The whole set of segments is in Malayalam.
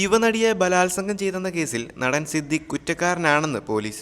യുവനടിയെ ബലാത്സംഗം ചെയ്തെന്ന കേസിൽ നടൻ സിദ്ദിഖ് കുറ്റക്കാരനാണെന്ന് പോലീസ്.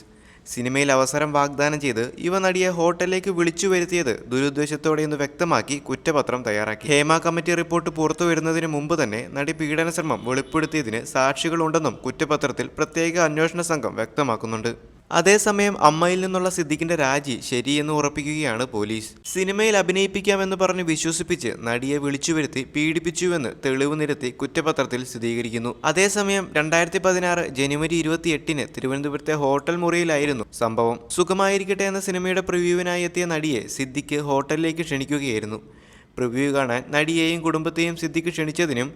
സിനിമയിൽ അവസരം വാഗ്ദാനം ചെയ്ത് യുവനടിയെ ഹോട്ടലിലേക്ക് വിളിച്ചു വരുത്തിയത് ദുരുദ്ദേശത്തോടെയെന്ന് വ്യക്തമാക്കി കുറ്റപത്രം തയ്യാറാക്കി. ഹേമ കമ്മിറ്റി റിപ്പോർട്ട് പുറത്തു വരുന്നതിന് മുമ്പ് തന്നെ നടി പീഡന ശ്രമം വെളിപ്പെടുത്തിയതിന് സാക്ഷികളുണ്ടെന്നും കുറ്റപത്രത്തിൽ പ്രത്യേക അന്വേഷണ സംഘം വ്യക്തമാക്കുന്നുണ്ട്. അതേസമയം അമ്മയിൽ നിന്നുള്ള സിദ്ദിഖിന്റെ രാജി ശരിയെന്ന് ഉറപ്പിക്കുകയാണ് പോലീസ്. സിനിമയിൽ അഭിനയിപ്പിക്കാമെന്ന് പറഞ്ഞ് വിശ്വസിപ്പിച്ച് നടിയെ വിളിച്ചു വരുത്തി പീഡിപ്പിച്ചുവെന്ന് തെളിവ് നിരത്തി കുറ്റപത്രത്തിൽ സ്ഥിരീകരിക്കുന്നു. അതേസമയം രണ്ടായിരത്തി പതിനാറ് ജനുവരി ഇരുപത്തിയെട്ടിന് തിരുവനന്തപുരത്തെ ഹോട്ടൽ മുറിയിലായിരുന്നു സംഭവം. സുഖമായിരിക്കട്ടെ എന്ന സിനിമയുടെ പ്രിവ്യൂവിനായി എത്തിയ നടിയെ സിദ്ദിഖ് ഹോട്ടലിലേക്ക് ക്ഷണിക്കുകയായിരുന്നു. പ്രിവ്യൂ കാണാൻ നടിയെയും കുടുംബത്തെയും സിദ്ദിഖ് ക്ഷണിച്ചതിനും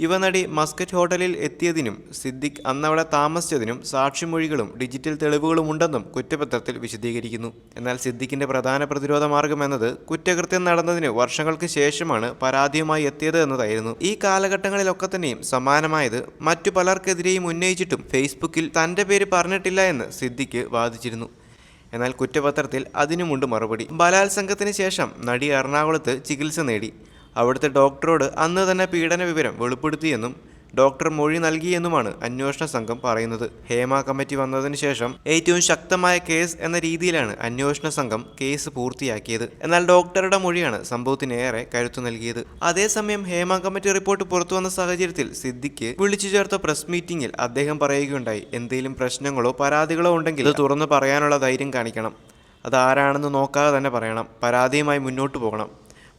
യുവനടി മസ്കറ്റ് ഹോട്ടലിൽ എത്തിയതിനും സിദ്ദിഖ് അന്നവിടെ താമസിച്ചതിനും സാക്ഷിമൊഴികളും ഡിജിറ്റൽ തെളിവുകളും ഉണ്ടെന്നും കുറ്റപത്രത്തിൽ വിശദീകരിക്കുന്നു. എന്നാൽ സിദ്ദിഖിന്റെ പ്രധാന പ്രതിരോധ മാർഗം എന്നത് കുറ്റകൃത്യം നടന്നതിന് വർഷങ്ങൾക്ക് ശേഷമാണ് പരാതിയുമായി എത്തിയത് എന്നതായിരുന്നു. ഈ കാലഘട്ടങ്ങളിലൊക്കെ തന്നെയും സമാനമായത് മറ്റു പലർക്കെതിരെയും ഉന്നയിച്ചിട്ടും ഫേസ്ബുക്കിൽ തന്റെ പേര് പറഞ്ഞിട്ടില്ല എന്ന് സിദ്ദിഖ് വാദിച്ചിരുന്നു. എന്നാൽ കുറ്റപത്രത്തിൽ അതിനുമുണ്ട് മറുപടി. ബലാത്സംഗത്തിന് ശേഷം നടി എറണാകുളത്ത് ചികിത്സ നേടി. അവിടുത്തെ ഡോക്ടറോട് അന്ന് തന്നെ പീഡന വിവരം വെളിപ്പെടുത്തിയെന്നും ഡോക്ടർ മൊഴി നൽകിയെന്നുമാണ് അന്വേഷണ സംഘം പറയുന്നത്. ഹേമ കമ്മിറ്റി വന്നതിന് ശേഷം ഏറ്റവും ശക്തമായ കേസ് എന്ന രീതിയിലാണ് അന്വേഷണ സംഘം കേസ് പൂർത്തിയാക്കിയത്. എന്നാൽ ഡോക്ടറുടെ മൊഴിയാണ് സംഭവത്തിന് ഏറെ കരുത്തു നൽകിയത്. അതേസമയം ഹേമ കമ്മിറ്റി റിപ്പോർട്ട് പുറത്തു വന്ന സാഹചര്യത്തിൽ സിദ്ദിഖ് വിളിച്ചു ചേർത്ത പ്രസ് മീറ്റിംഗിൽ അദ്ദേഹം പറയുകയുണ്ടായി. എന്തെങ്കിലും പ്രശ്നങ്ങളോ പരാതികളോ ഉണ്ടെങ്കിൽ ഇത് തുറന്നു പറയാനുള്ള ധൈര്യം കാണിക്കണം. അതാരാണെന്ന് നോക്കാതെ തന്നെ പറയണം. പരാതിയുമായി മുന്നോട്ട് പോകണം.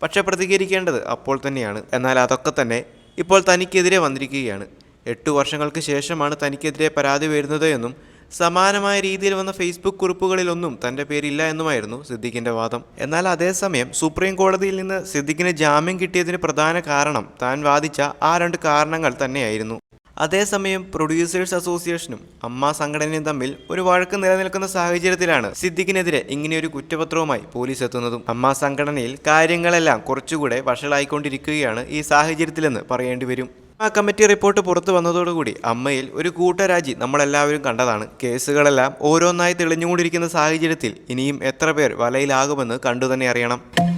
പക്ഷെ പ്രതികരിക്കേണ്ടത് അപ്പോൾ തന്നെയാണ്. എന്നാൽ അതൊക്കെ തന്നെ ഇപ്പോൾ തനിക്കെതിരെ വന്നിരിക്കുകയാണ്. എട്ടു വർഷങ്ങൾക്ക് ശേഷമാണ് തനിക്കെതിരെ പരാതി വരുന്നത് എന്നും സമാനമായ രീതിയിൽ വന്ന ഫേസ്ബുക്ക് കുറിപ്പുകളിലൊന്നും തന്റെ പേരില്ല എന്നുമായിരുന്നു സിദ്ദിഖിന്റെ വാദം. എന്നാൽ അതേസമയം സുപ്രീം കോടതിയിൽ നിന്ന് സിദ്ദിഖിന് ജാമ്യം കിട്ടിയതിന് പ്രധാന കാരണം താൻ വാദിച്ച ആ രണ്ട് കാരണങ്ങൾ തന്നെയായിരുന്നു. അതേസമയം പ്രൊഡ്യൂസേഴ്സ് അസോസിയേഷനും അമ്മ സംഘടനയും തമ്മിൽ ഒരു വഴക്ക് നിലനിൽക്കുന്ന സാഹചര്യത്തിലാണ് സിദ്ദിഖിനെതിരെ ഇങ്ങനെയൊരു കുറ്റപത്രവുമായി പോലീസ് എത്തുന്നതും. അമ്മ സംഘടനയിൽ കാര്യങ്ങളെല്ലാം കുറച്ചുകൂടെ വഷളായിക്കൊണ്ടിരിക്കുകയാണ് ഈ സാഹചര്യത്തിലെന്ന് പറയേണ്ടി വരും. ആ കമ്മിറ്റി റിപ്പോർട്ട് പുറത്തു വന്നതോടുകൂടി അമ്മയിൽ ഒരു കൂട്ടരാജി നമ്മളെല്ലാവരും കണ്ടതാണ്. കേസുകളെല്ലാം ഓരോന്നായി തെളിഞ്ഞുകൊണ്ടിരിക്കുന്ന സാഹചര്യത്തിൽ ഇനിയും എത്ര പേർ വലയിലാകുമെന്ന് കണ്ടുതന്നെ അറിയണം.